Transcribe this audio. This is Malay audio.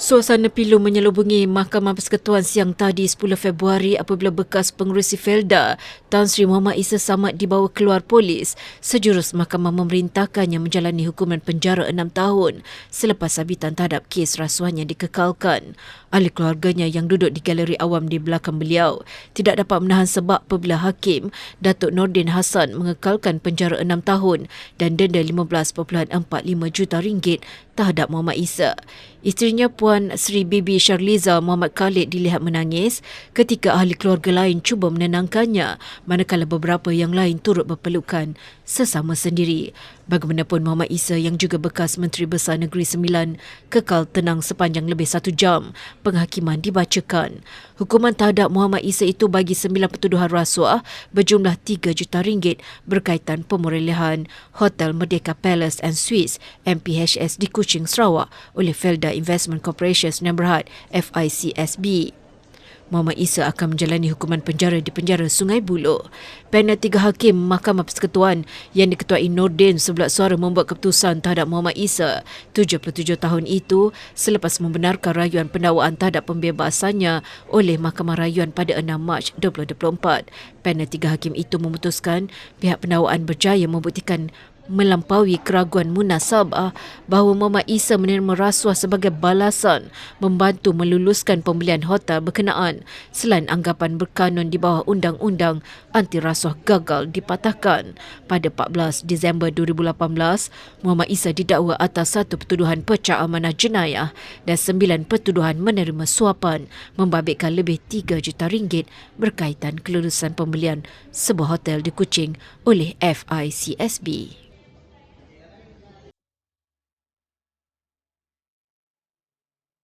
Suasana pilu menyelubungi Mahkamah Persekutuan siang tadi 10 Februari apabila bekas pengurusi Felda Tan Sri Muhammad Isa Samad dibawa keluar polis. Sejurus mahkamah memerintahkannya menjalani hukuman penjara 6 tahun selepas sabitan terhadap kes rasuahnya dikekalkan. Ahli keluarganya yang duduk di galeri awam di belakang beliau tidak dapat menahan sebab apabila hakim Datuk Nordin Hassan mengekalkan penjara 6 tahun dan denda 15.45 juta ringgit terhadap Muhammad Isa. Isterinya Puan Sri Bibi Sharliza Muhammad Khalid dilihat menangis ketika ahli keluarga lain cuba menenangkannya manakala beberapa yang lain turut berpelukan sesama sendiri. Bagaimanapun Muhammad Isa yang juga bekas Menteri Besar Negeri Sembilan kekal tenang sepanjang lebih satu jam penghakiman dibacakan. Hukuman terhadap Muhammad Isa itu bagi sembilan pertuduhan rasuah berjumlah 3 juta ringgit berkaitan pemulihan Hotel Merdeka Palace and Suites MPHS di Kuching, Sarawak oleh Felda Investment Sdn Bhd FICSB. Muhammad Isa akan menjalani hukuman penjara di penjara Sungai Buloh. Panel tiga hakim Mahkamah Persekutuan yang diketuai Nordin sebelah suara membuat keputusan terhadap Muhammad Isa 77 tahun itu selepas membenarkan rayuan pendakwaan terhadap pembebasannya oleh Mahkamah Rayuan pada 6 Mac 2024. Panel tiga hakim itu memutuskan pihak pendakwaan berjaya membuktikan melampaui keraguan munasabah bahawa Muhammad Isa menerima rasuah sebagai balasan membantu meluluskan pembelian hotel berkenaan selain anggapan berkanun di bawah undang-undang anti rasuah gagal dipatahkan. Pada 14 Disember 2018, Muhammad Isa didakwa atas satu pertuduhan pecah amanah jenayah dan sembilan pertuduhan menerima suapan membabitkan lebih 3 juta ringgit berkaitan kelulusan pembelian sebuah hotel di Kuching oleh FICSB.